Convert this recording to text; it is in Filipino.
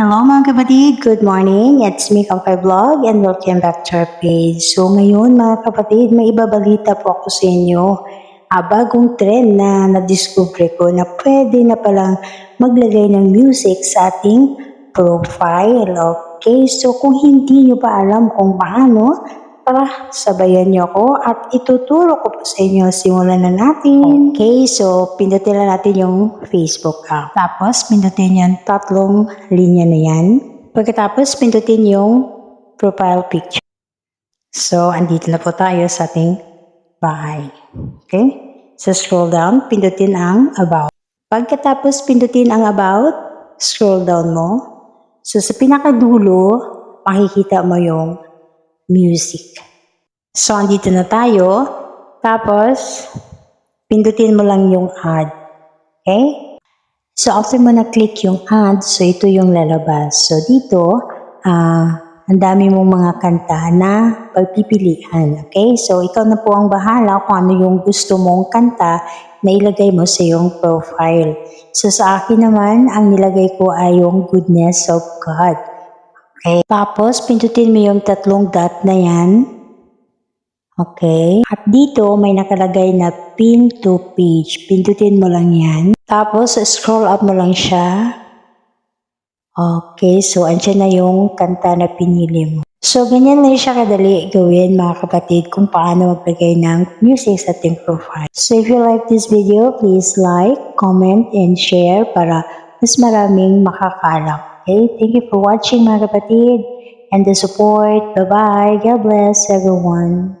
Hello mga kapatid, good morning. It's me, Kampay Vlog, and welcome back to our page. So ngayon mga kapatid, may ibabalita po ako sa inyo. Ah, bagong trend na na-discover ko na pwede na palang maglagay ng music sa ating profile. Okay, so kung hindi nyo pa alam kung paano, tara, sabayan nyo ako at ituturo ko po sa inyo. Simulan na natin. Okay, so pindutin na natin yung Facebook app. Tapos, pindutin yung tatlong linya na yan. Pagkatapos, pindutin yung profile picture. So, andito na po tayo sa ating bahay. Okay? So, scroll down, pindutin ang about. Pagkatapos, pindutin ang about, scroll down mo. So, sa pinakadulo, makikita mo yung music. So, andito na tayo. Tapos, pindutin mo lang yung add. Okay? So, after mo na-click yung add, so ito yung lalabas. So, dito, ah, ang dami mong mga kanta na pagpipilian. Okay? So, ikaw na po ang bahala kung ano yung gusto mong kanta na ilagay mo sa iyong profile. So, sa akin naman, ang nilagay ko ay yung Goodness of God. Okay. Tapos, pindutin mo yung tatlong dot na yan. Okay. At dito, may nakalagay na pin to page. Pindutin mo lang yan. Tapos, scroll up mo lang siya. Okay. So, andyan na yung kanta na pinili mo. So, ganyan na siya kadali gawin mga kapatid kung paano maglagay ng music sa ating profile. So, if you like this video, please like, comment, and share para mas maraming makakalam. Okay? Thank you for watching mga kapatid and the support. Bye-bye. God bless everyone.